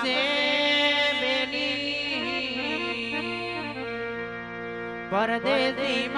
પાસે બેની. પરદેશી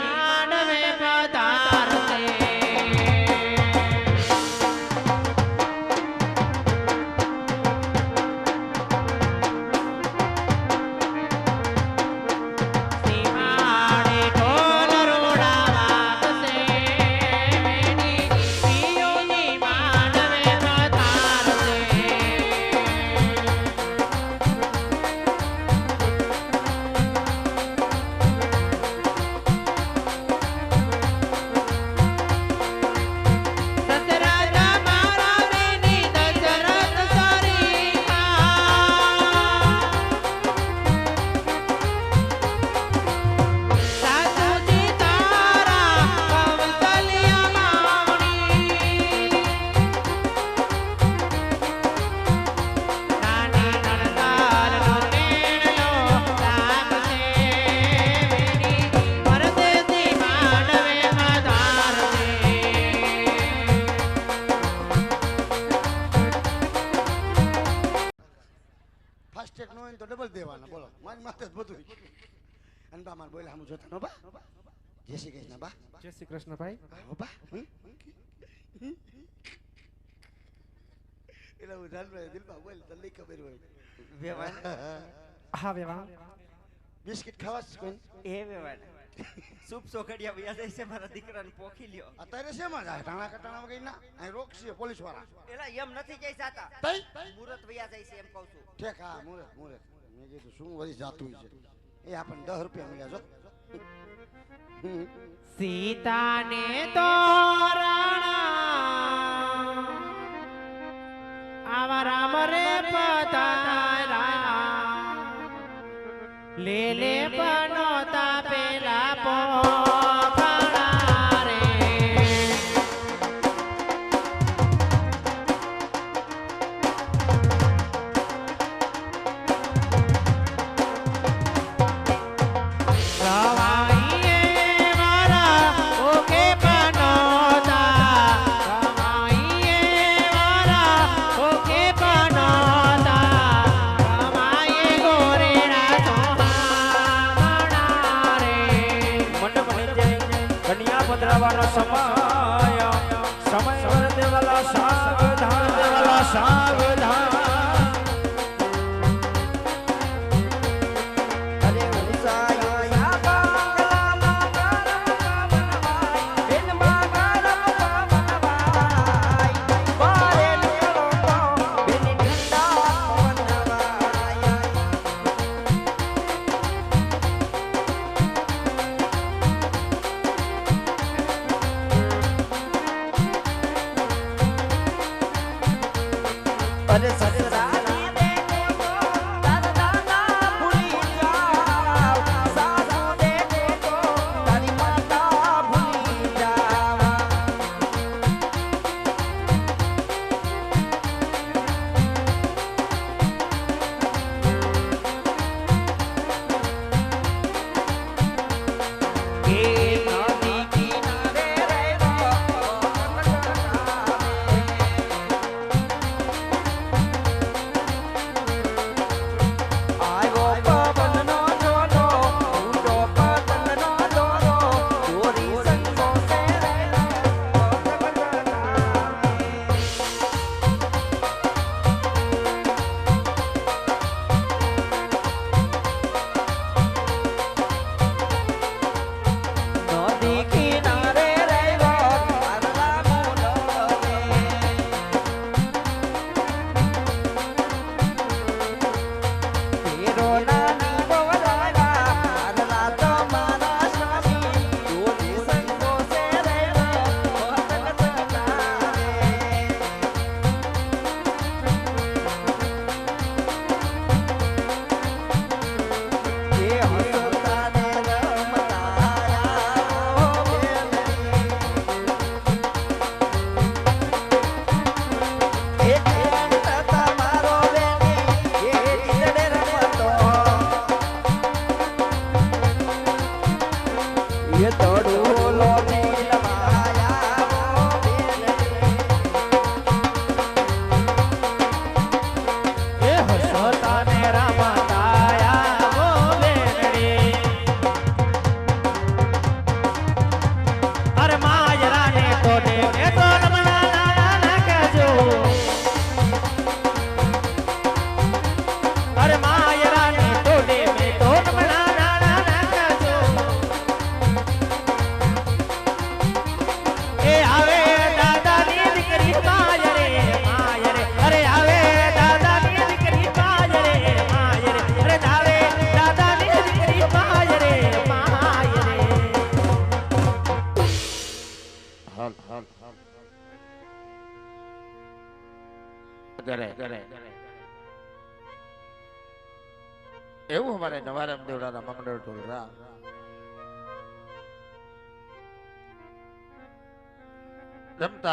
હું પોલીસવાળા એલા એમ નથી જઈ જાતા તઈ મુરત જાય છે એમ કહું છું ઠીક હા મેં કીધું શું જાતું એ આપણને દસ રૂપિયા મળ્યા જો સીતાને તો રાણા આવા રામ રે પતા લે લે પણ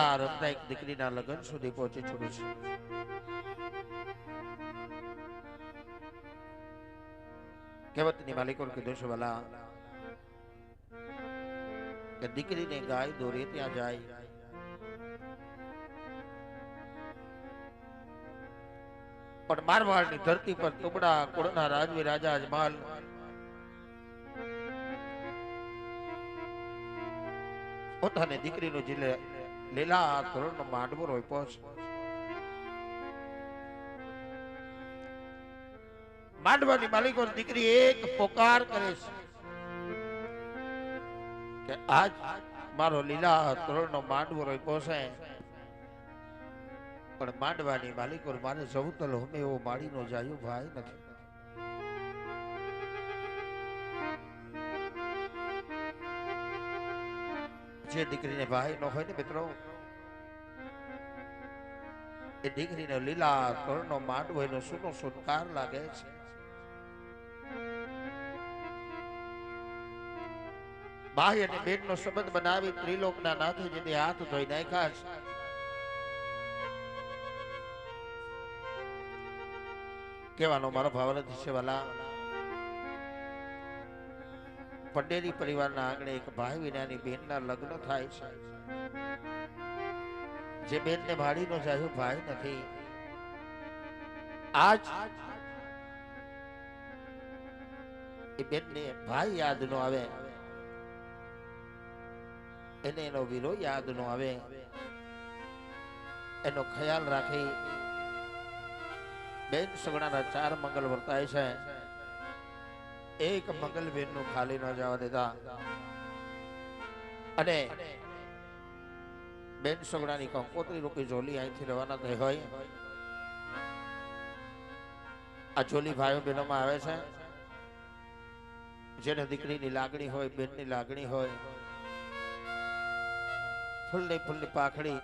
રમતા રમતા એક દીકરીના લગ્ન સુધી પહોંચી ચૂક્યું છે. કહેવતની માલિકો કીધું છે વાલા કે દીકરીને ગાય દોરે ત્યાં જાય. પણ મારવાડની ધરતી પર ટુકડા કુળના રાજવી રાજા અજમાલ પોતાની દીકરીનો જિલ્લે લીલા ધોરણનો માંડવો રોપ્યો છે માંડવાની માલિકો દીકરી એક પોકાર કરે છે કે આજ મારો લીલા ધોરણનો માંડવો રોપ્યો છે પણ માંડવાની માલિકો મારે સૌતલ હમે એવો માળીનો જાયો, ભાઈ નથી. જે દીકરીને ભાઈ નો હોય ને મિત્રો એ દીકરીને લીલા તળનો માંડવો, એનો સુનો સુનકાર લાગે છે. ભાઈ અને બેન નો સંબંધ બનાવી ત્રિલોકના નાથે જેને હાથ ધોઈ નાખ્યા છે. કહેવાનો મારો ભાવ નથી છે, વાલા. પટેલી પરિવારના આંગણે એક ભાઈ વિનાની બહેનના લગ્ન થાય છે. જે બેનને ભાડીનો જાયો ભાઈ નથી. આજ એ બેનને ભાઈ યાદ નો આવે. એને એનો વીરો યાદ નો આવે. એનો ખ્યાલ રાખી બેન સગડાના ચાર મંગલ વર્તાય છે. એક મંગલબેનનું ખાલી ન જવા દેતા. અને બેન સગડાની કંકોત્રી રૂપી જોલી અહીંથી રવાના થઈ હોય. આ જોલી ભાઈઓ બહેનોમાં આવે છે. જેને દીકરીની લાગણી હોય, બેનની લાગણી હોય, ફૂલની ફૂલની પાખડી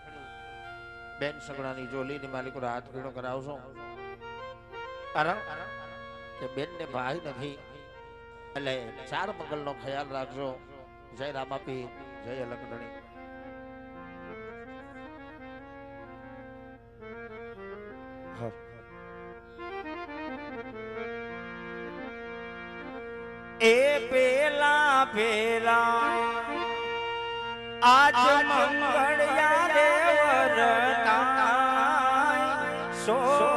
બેન સગડાની જોલીની માલિકો હાથ ભીણો કરાવશો. કારણ કે બેનને ભાઈ નથી. એટલે ચાર મંગલનો ખ્યાલ રાખજો. જય રામાપી જય અલકધણી એ પેલા પેલા આજ મંગળયા દેવરતા શોભાગણે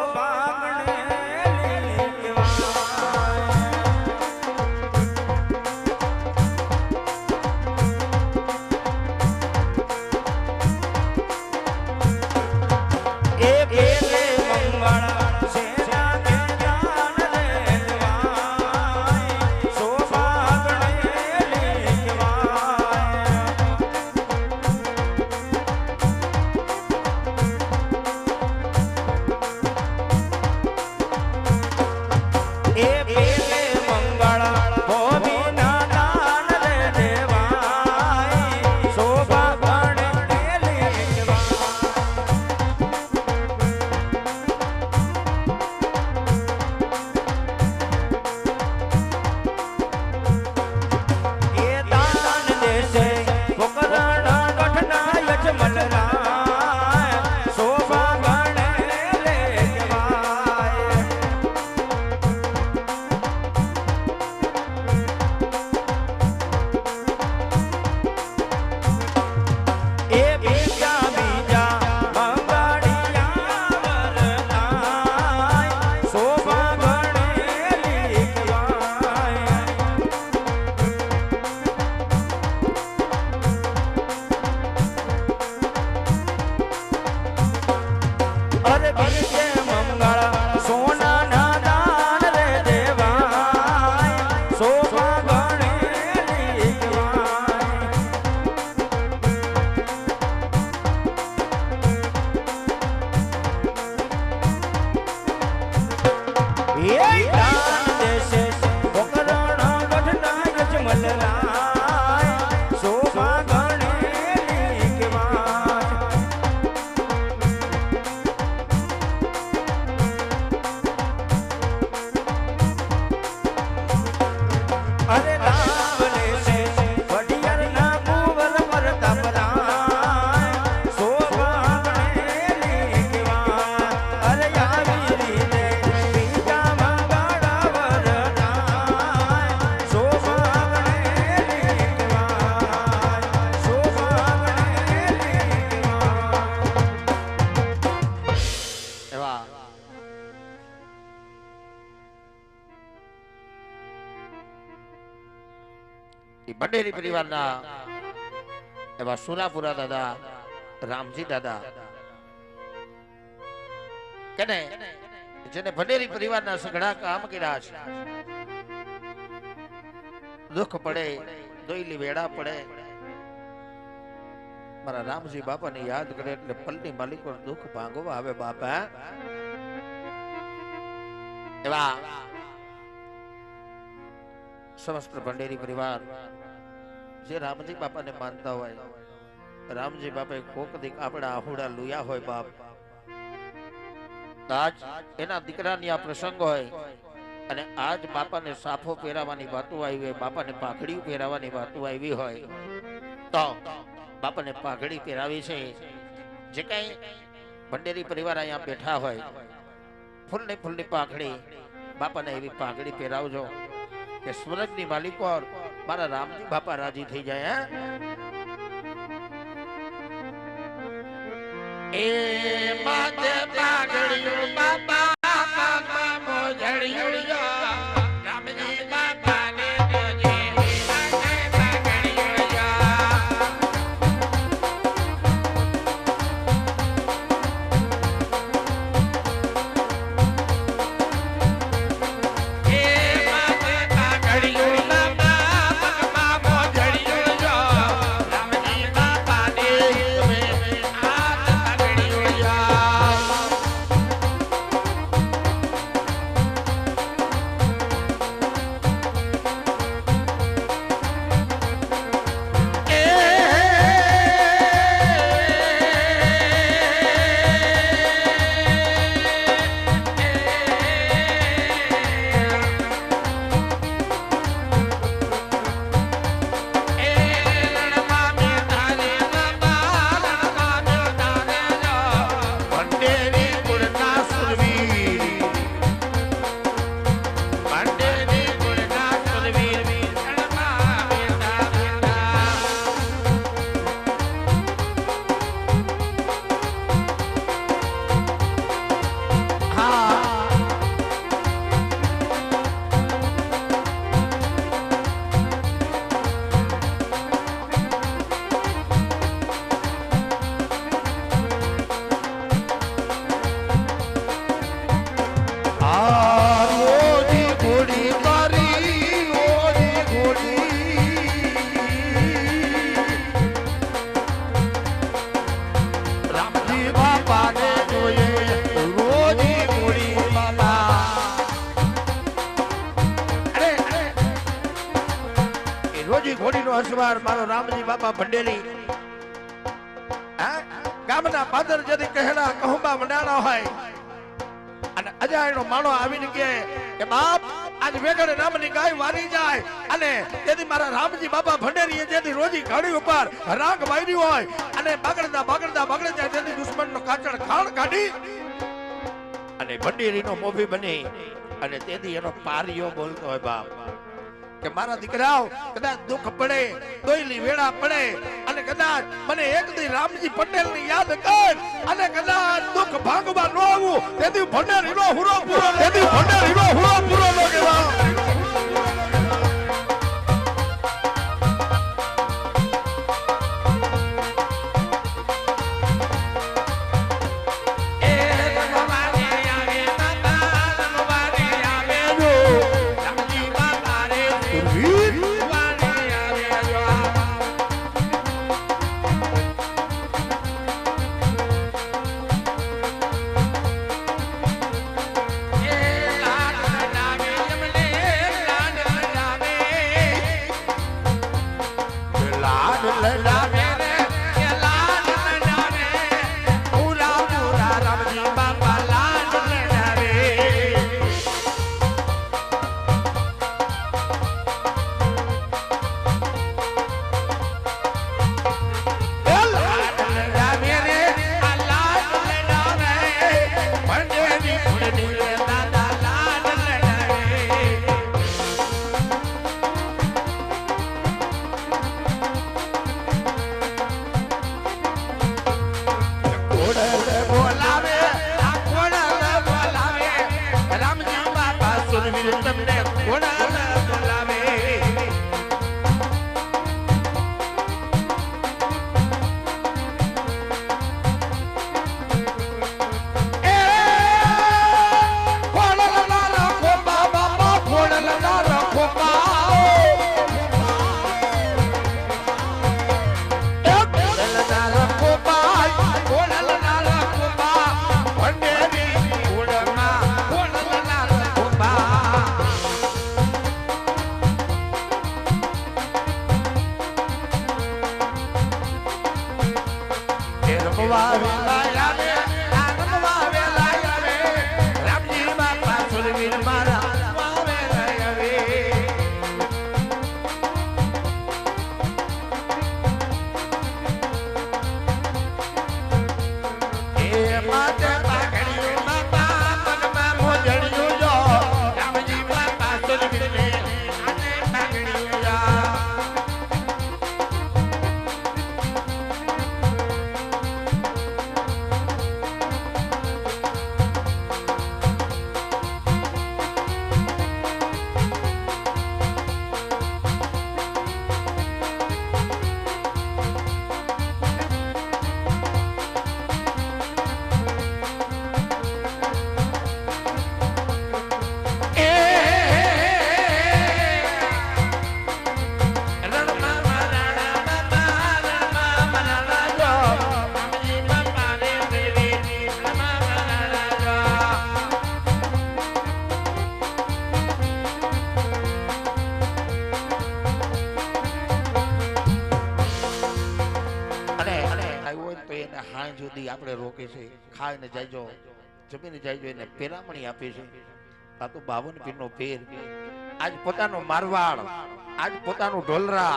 પરિવારના એવા સુરાપુરા દાદા, રામજી દાદા. કેને? જેને ભંડેરી પરિવારના સઘળા કામ કર્યા છે. દુઃખ પડે દોઈલી વેડા પડે. મારા રામજી બાપાને યાદ કરે એટલે પલ્લી માલિકો દુઃખ ભાંગવા આવે બાપા એવા સમસ્ત ભંડેરી પરિવાર જે રામજી બાપાને માનતા હોય. રામજી બાપે કોક દીક આપણા આહુડા લુયા હોય બાપ. આજ એના દીકરાની આ પ્રસંગ હોય અને આજ બાપાને સાફો પહેરાવાની વાતો આવી હોય, બાપાને પાઘડી પહેરાવાની વાતો આવી હોય, તો બાપાને પાઘડી પહેરાવી છે. જે કઈ ભંડેરી પરિવાર અહીંયા બેઠા હોય, ફૂલની ફૂલની પાઘડી, બાપાને એવી પાઘડી પહેરાવજો કે સ્વર્ગની માલિકો મારા રામજી બાપા રાજી થઈ જાય હે? એ માથે પાઘડિયું બાપા મોજડિયું અને તેથી મારા રામજી બાબા ભંડેરીએ જેથી રોજી ઘડી ઉપર રાગ વાયરી હોય અને બગડતા બગડતા બગડે જાય તેથી દુશ્મનનો કાચડ ખાણ કાઢી અને ભંડેરીનો મોભી બની અને તેથી એનો પારિયો બોલતો હોય બાપ. કે મારા દીકરાઓ, કદાચ દુઃખ પડે, દોયલી વેળા પડે, અને કદાચ મને એક દી રામજી પટેલની યાદ કર, અને કદાચ દુઃખ ભાંગવા ન આવું, તેથી ભંડેર હીરો પૂરો, તેથી ભંડેર હીરો હુરો પૂરો ન કહેવાય જમીને જાયજો એને પેલામણી આપે છે. આ તો બાવન પીરનો ફેર. આજ પોતાનો મારવાડ, આજ પોતાનું ઢોલરા,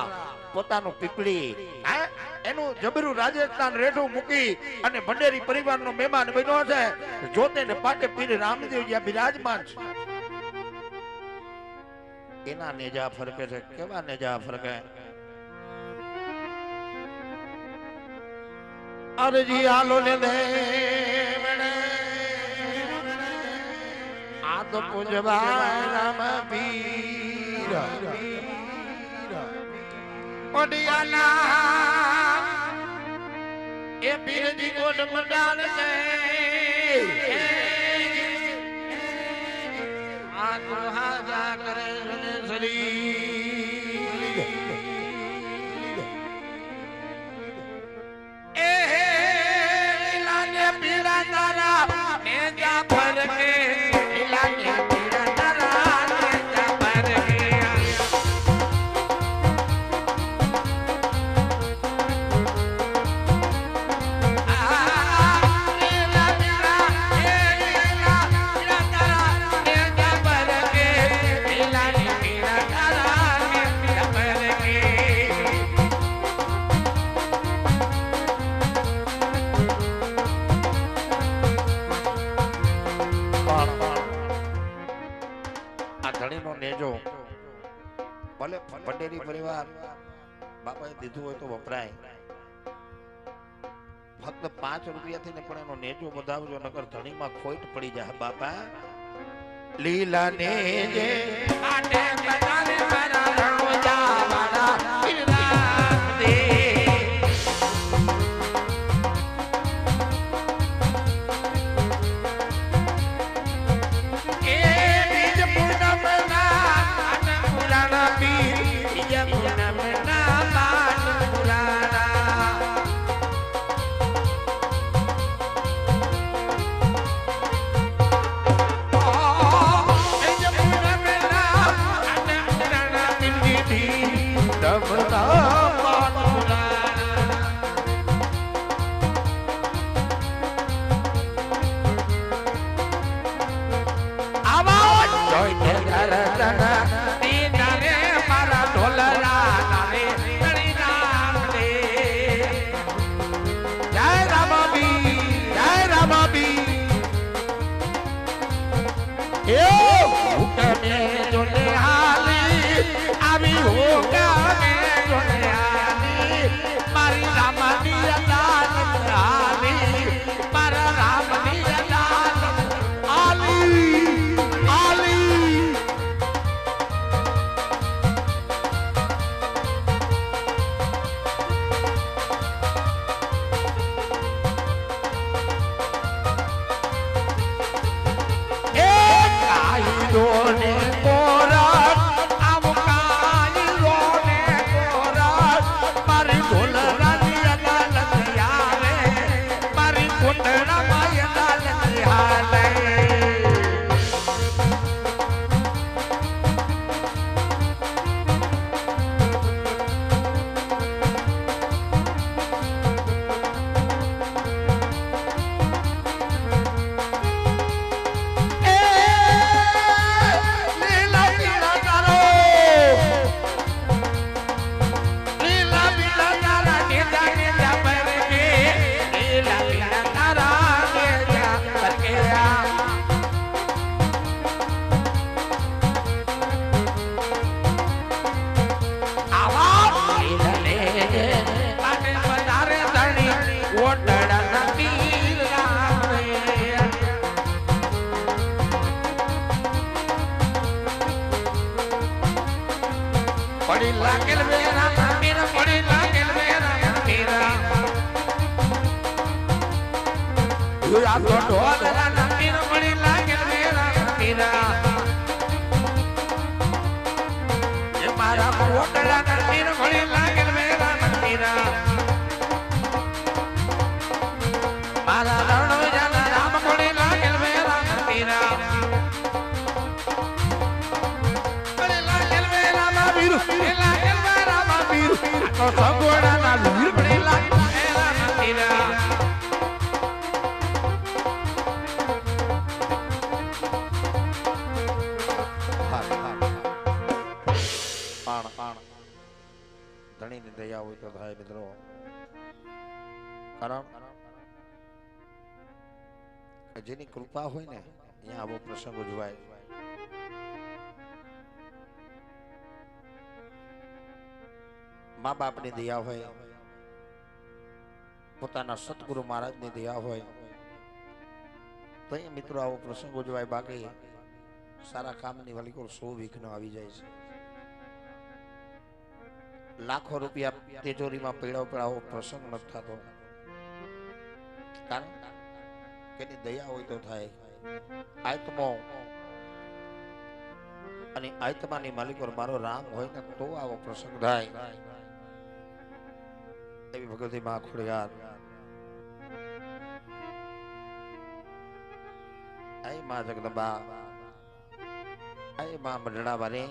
પોતાનું પીપળી? એનું જબરું રાજસ્થાન રેઠું મૂકી અને ભંડેરી પરિવારનો મહેમાન બન્યો છે. જોતે ને પાટે પીર રામદેવજી આ બિરાજમાન છે. એના નેજા ફરકે છે. કેવા નેજા ફરકે? અરજી આલો ને તો પૂજવા રામ પીર ઓડિયાના એ પીરજી કોટ મડાલ છે. આ તો હાજા કરે છે પડી જા બાપા. લીલા નેજે આટે ધણીની દયા હોય તો થાય મિત્રો જેની કૃપા હોય ને અહીંયા આવો પ્રસંગ ઉજવાય મા બાપની દયા હોય, પોતાના સદગુરુ મહારાજની દયા હોય. તો એ મિત્રો આવો પ્રસંગ ઉજવાય બાકી સારા કામની વાલી સો વિઘ્ન આવી જાય છે. લાખો રૂપિયા તેજોરીમાં પીળો પીળાવો પ્રસંગ નથી થતો. કારણ કે દયા હોય તો થાય. આત્મો અને આત્માની માલિકો મારો રામ હોય ને તો આવો પ્રસંગ થાય. ભગવતી માં ખોડિયાર આયમાં જગદંબા. આયમાં મંડળા વાળી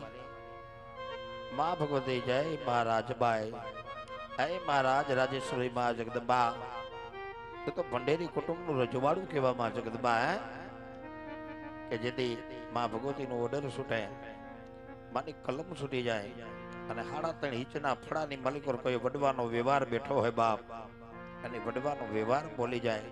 માં ભગવતી જય માં રાજબાઈ. આય મહારાજ રાજેશ્વરી માં જગદંબા. તો તો ભંડેરી કુટુંબનું રજવાડું કહેવામાં જગદંબા, હે? કે જેથી માં ભગવતીનો ઓર્ડર છૂટે. માની કલમ છૂટી જાય. અને હાડા ત્રણ હિંચના ફળાની માલિકો કોઈ વડવાનો વ્યવહાર બેઠો હોય બાપ. અને વડવાનો વ્યવહાર બોલી જાય.